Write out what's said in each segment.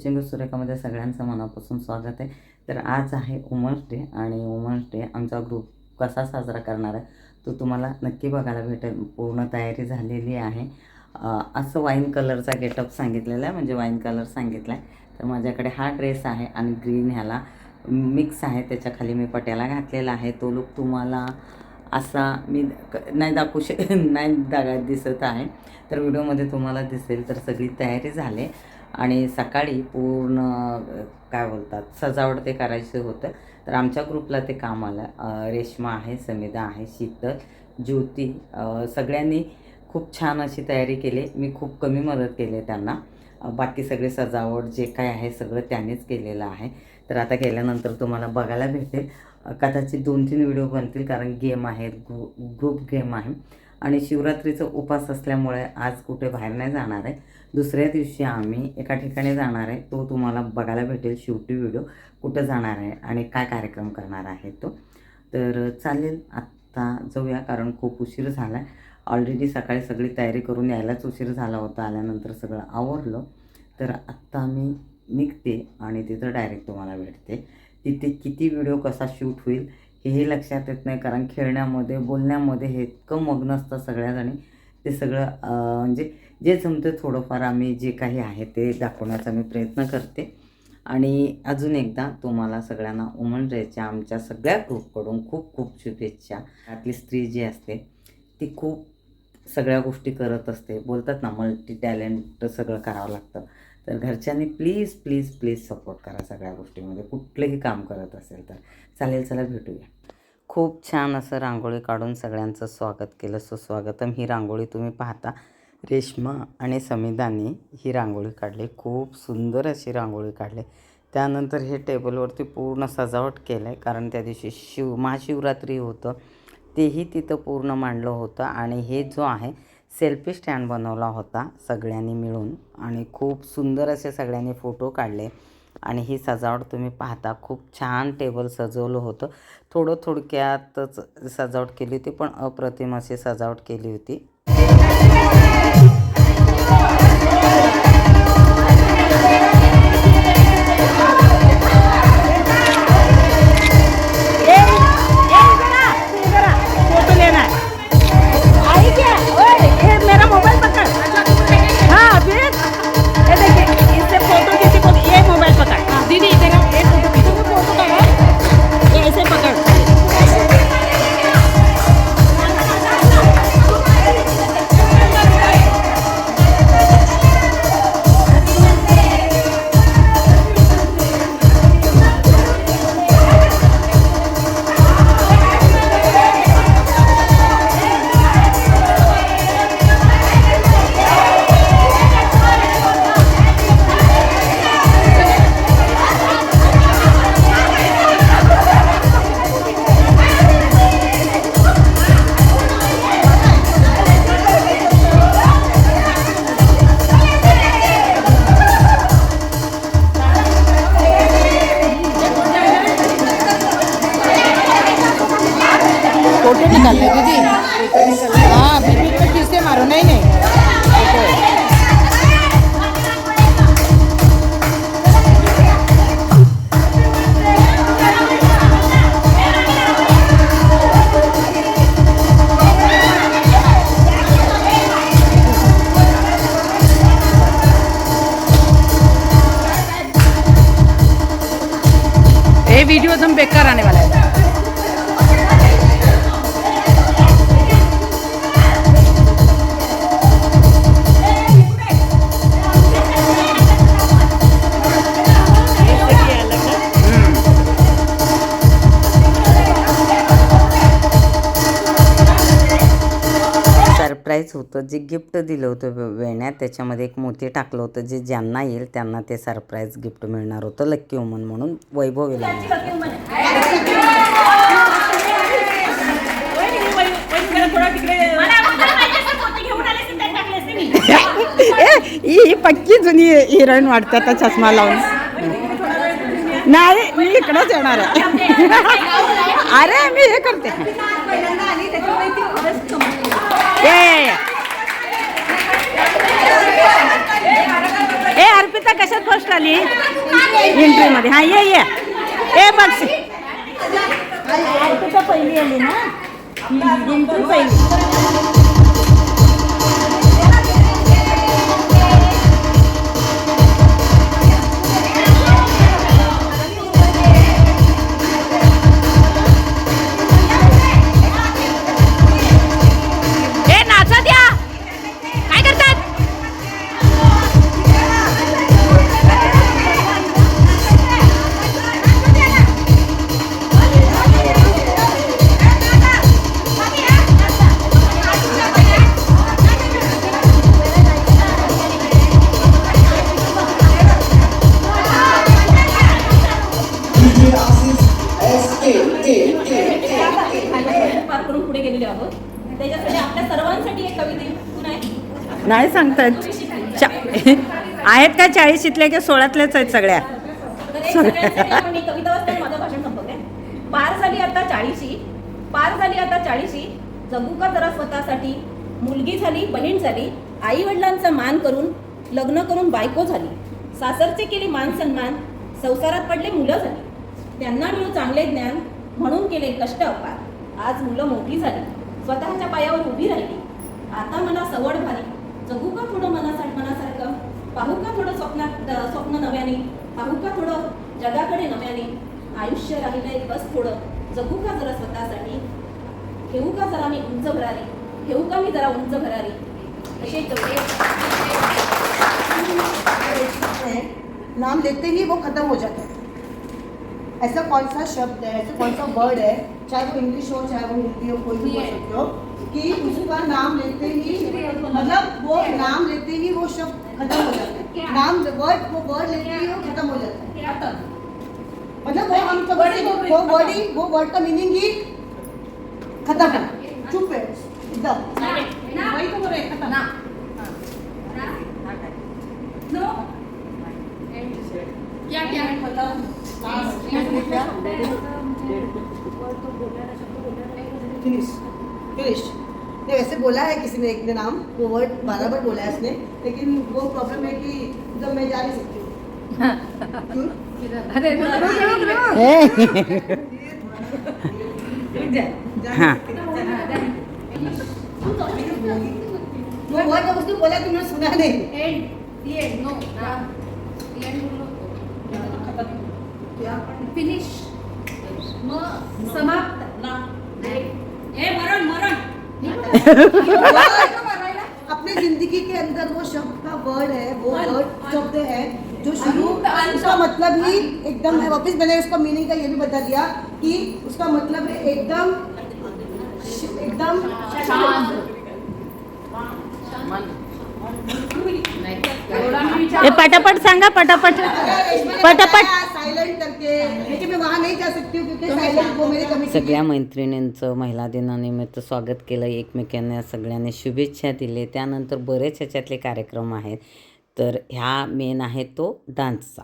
Teaching सुरेखामध्ये सगळ्यांचं मनापासून स्वागत आहे. तर आज आहे उमर्स डे आणि वुमन्स डे आमचा ग्रुप कसा साजरा करणार आहे तो तुम्हाला नक्की बघायला भेटेल. पूर्ण तयारी झालेली आहे. असं वाईन कलरचा गेटअप सांगितलेला आहे म्हणजे वाईन कलर सांगितला आहे. तर माझ्याकडे हा ड्रेस आहे आणि ग्रीन ह्याला मिक्स आहे. त्याच्याखाली मी पट्याला घातलेला आहे. तो लुक तुम्हाला असा मी क- नाही दाखवू शक नाही दागा दिसत आहे. तर व्हिडिओमध्ये तुम्हाला दिसेल. तर सगळी तयारी झाली. आणि सकाळी पूर्ण काय बोलतात सजावट ते करायचं होतं. तर आमच्या ग्रुपला ते काम आलं. रेश्मा आहे समिधा आहे शीतल ज्योती सगळ्यांनी खूप छान अशी तयारी केली. मी खूप कमी मदत केली आहे त्यांना बाकी सगळे सजावट जे काय आहे सगळं त्यांनीच केलेलं आहे. तर आता गेल्यानंतर तुम्हाला बघायला भेटेल. कदाचित दोन तीन व्हिडिओ बनतील कारण गेम आहेत ग्रु ग्रुप गेम आहे. आणि शिवरात्रीचा उपास असल्यामुळे आज कुठे बाहेर नाही जाणार आहे. दुसऱ्या दिवशी आम्ही एका ठिकाणी जाणार आहे. तो तुम्हाला बघायला भेटेल शेवटी व्हिडिओ. कुठं जाणार आहे आणि काय कार्यक्रम करणार आहे तो. तर चालेल आत्ता जाऊया कारण खूप उशीर झाला आहे ऑलरेडी सकाळी सगळी तयारी करून यायलाच उशीर झाला होता. आल्यानंतर सगळं आवरलं. तर आत्ता मी निघते आणि तिथं डायरेक्ट तुम्हाला भेटते. तिथे किती व्हिडिओ कसा शूट होईल हेही लक्षात येत नाही कारण खेळण्यामध्ये बोलण्यामध्ये हे इतकं मग्न असतं सगळ्याजणी. ते सगळं म्हणजे जे जमतं थोडंफार आम्ही जे काही आहे ते दाखवण्याचा मी प्रयत्न करते. आणि अजून एकदा तुम्हाला सगळ्यांना उमन डेच्या आमच्या सगळ्या ग्रुपकडून खूप खूप शुभेच्छा. त्यातली स्त्री जी असते ती खूप सगळ्या गोष्टी करत असते. बोलतात ना मल्टी टॅलेंट सगळं करावं लागतं. तर घरच्यांनी प्लीज प्लीज प्लीज सपोर्ट करा सगळ्या गोष्टीमध्ये. कुठलंही काम करत असेल तर. चालेल चला भेटूया. खूप छान असं रांगोळी काढून सगळ्यांचं स्वागत केलं. सुस्वागतम. ही रांगोळी तुम्ही पाहता. रेश्मा आणि समिधानी ही रांगोळी काढली. खूप सुंदर अशी रांगोळी काढली. त्यानंतर हे टेबलवरती पूर्ण सजावट केलं आहे कारण त्या दिवशी शिव महाशिवरात्री होतं. तेही तिथं पूर्ण मांडलं होतं आणि हे जो आहे सेल्फी स्टँड बनवला होता सगळ्यांनी मिळून आणि खूप सुंदर असे सगळ्यांनी फोटो काढले. आणि ही सजावट तुम्ही पाहता खूप छान टेबल सजवलं होतं. थोडं थोडक्यातच सजावट केली होती पण अप्रतिम अशी सजावट केली होती. फोटो सरप्राईज होतं जे गिफ्ट दिलं होतं वे- वेण्यात त्याच्यामध्ये एक मोती टाकलं होतं जे ज्यांना येईल त्यांना ते सरप्राईज गिफ्ट मिळणार होतं लक्की वुमन म्हणून मिळालं. ही पक्की जुनी हिरोईन वाटते आता चष्मा लावून. नाही मी इकडंच येणार आहे. अरे मी हे करते. ए. अर्पिता कशात पोस्ट आली? एंट्री मध्ये. हा ये ये. ए बघ अर्पिता पहिली आली ना? एंट्री पहिली. त्याच्यासाठी आपल्या सर्वांसाठी एक कविता. नाही सांगतात चा- आहेत का चाळीशीतल्या की सोळातल्याच आहेत सगळ्या? कविता वाचते आणि माझं भाषण संपवते. पार झाली आता चाळीशी पार झाली आता चाळीशी. जगू का जरा स्वतःसाठी? मुलगी झाली बहीण झाली. आई वडिलांचा मान करून लग्न करून बायको झाली. सासरचे केली मान सन्मान संसारात पडले मुलं झाली. त्यांना मिळू चांगले ज्ञान म्हणून केले कष्ट अपार. आज मुलं मोठी झाली. स्वतःच्या पायावर उभी राहिली. आता मला सवड भारी जगू का थोडं मनासार मनासारखं? पाहू का थोडं स्वप्नात स्वप्न नव्याने? पाहू का थोडं जगाकडे नव्याने? आयुष्य राहिलंय बस थोडं. जगू का जरा स्वतःसाठी? घेऊ का जरा मी उंच भरारी? घेऊ का मी जरा उंच भरारी? असे कविते नाम लेते ही वो खत्म हो जाता है. ऐसा कौन सा शब्द है? ऐसा कौन सा वर्ड है? चाहे वो इंग्लिश हो चाहे वो हिंदी हो कोई भी बोल सकते हो कि उसका नाम लेते ही मतलब वो नाम लेते ही वो शब्द खत्म हो जाता है। नाम वर्ड वो वर्ड लेते ही वो खत्म हो जाता है। मतलब वो हम तो कभी वो वर्ड ही वो वर्ड का मीनिंग ही खत्म है। चुप है। एकदम। वही तो बोल रहे हैं, खत्म। फिनिश फिनिश नहीं वैसे बोला है किसी ने एक ने नाम वो वर्ड बारह बार बोला है उसने लेकिन वो प्रॉब्लम है कि जब मैं जा नहीं सकती हूँ। क्यों? जा हाँ। नहीं सकती। वो वर्ड जब उसने बोला कि मैंने सुना नहीं। क्या? फिनिश मग समाप्त. ना. ए मरण मरण. अपने जिंदगी के अंदर वो शब्द का वर्ड है वो वर्ड शब्द है जो शुरू उसका मतलब ही एकदम है। वापिस मैंने उसका मीनिंग का ये भी बता दिया कि उसका मतलब है एकदम एकदम ए पटापट सांगा पटापट. पटापट. साइलेंट करके लेकिन मैं वहाँ नहीं जा सकती हूँ क्योंकि साइलेंट वो मेरे कमी सगळ्या मैत्रिणींचं महिला दिनानिमित्त स्वागत केलं एकमेकांना सगळ्यांनी शुभेच्छा दिले. त्यानंतर बरेच ह्याच्यातले कार्यक्रम आहेत. तर ह्या मेन आहे तो डान्सचा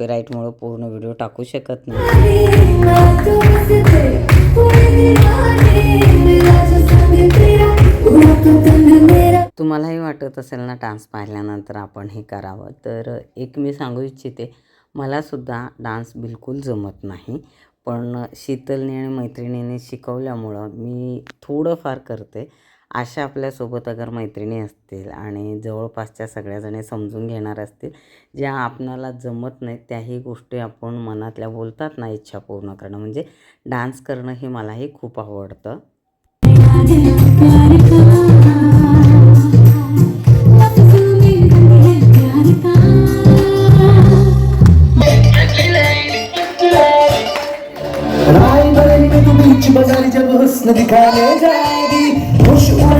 कॉपीराईटमुळं पूर्ण व्हिडिओ टाकू शकत नाही. तुम्हालाही वाटत असेल ना डान्स पाहिल्यानंतर आपण हे करावं. तर एक मी सांगू इच्छिते मलासुद्धा डान्स बिलकुल जमत नाही. पण शीतलने आणि मैत्रिणीने शिकवल्यामुळं मी थोडंफार करते. अशा आपल्यासोबत अगर मैत्रिणी असतील आणि जवळपासच्या सगळ्याजणी समजून घेणार असतील ज्या आपणाला जमत नाहीत त्याही गोष्टी आपण मनातल्या बोलतात ना इच्छा पूर्ण करणं. म्हणजे डान्स करणं हे मलाही खूप आवडतं. जब हुस्न दिखाने जाएगी. 你喜欢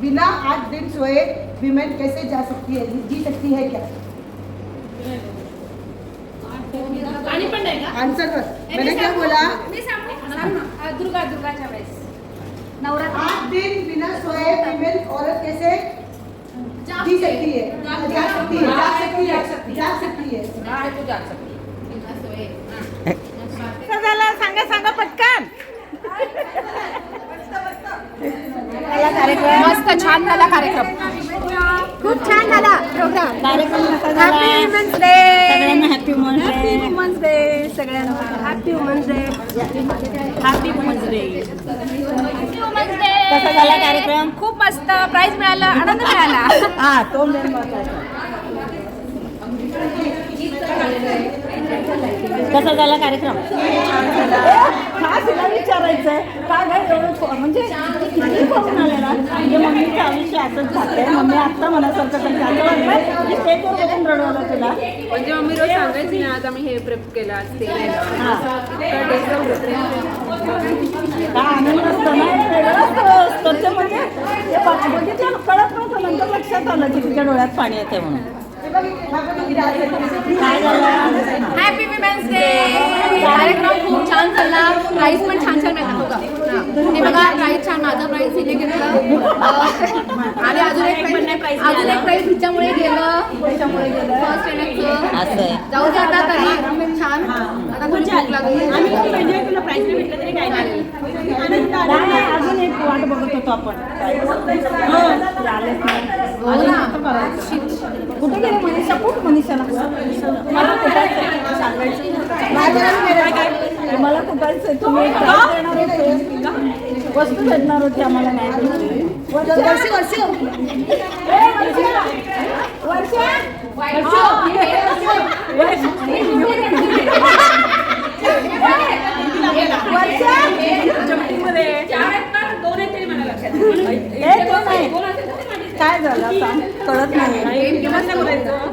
बिना आठ दिन सोए विमेन कैसे जा सकती है? जी सकती है क्या? आंसर कर. मैंने क्या बोला? दुर्गा दुर्गाच्या वेळेस. आठ दिन बिना सोए विमेन औरत कैसे जी सकती है. जा सकती है. जा सकती है. जा सकती है. कसं झालं सांगा सांगा पटकन. मस्त छान झाला कार्यक्रम. खूप छान झाला प्रोग्राम कार्यक्रम कसा झाला? हॅपी वुमन्स डे सगळ्यांना happy women's happy day women's day सगळ्यांना happy women's day happy women's day कसा झाला कार्यक्रम? खूप मस्त. प्राइज मिळाला आनंद मिळाला. हा तो मेन कसा झाला कार्यक्रम? तिला विचारायचंय. का काय म्हणजे किती फोन आलेला म्हणजे मम्मीचं आयुष्य असंच जाते मम्मी आत्ता मनासारखं करते. असं वाटलं की स्टेजवर बघून रडवलं तुला. म्हणजे मम्मी रोज सांगायची ना आज आम्ही हे प्रेप केलं आज ते. केलं. हा इतकं taste होतं. काय आनंद असतो ना एक वेगळं असतं त्याचं म्हणजे. हे बघ- बघितलं कळत नव्हतं नंतर लक्षात आलं की तुझ्या डोळ्यात पाणी येते म्हणून. काय झालं? हॅपी वुमेन्स डे कार्यक्रम खूप छान झाला प्राईज पण छान छान मिळतात बघा. हे. बघा प्राईज छान माझं प्राईज इथे घेतलं. आणि अजून एक प्राईज अजून एक प्राईज हिच्यामुळे गेलं. त्याच्यामुळे गेलं. फर्स्ट येण्याचं असं आहे. जाऊ दे आता तरी छान. आता थोडी भूक लागली. नाही, अजून एक वाट बघत होतो आपण. हो. हो ना. कुठे गेले मनीषा? कुठं मनीषाला? मला कुठायचं सांगायचं. तुम्ही. वस्तू भेटणार होती आम्हाला. वर्षा, वर्षा. नाही. काय झालं सांग कळत नाही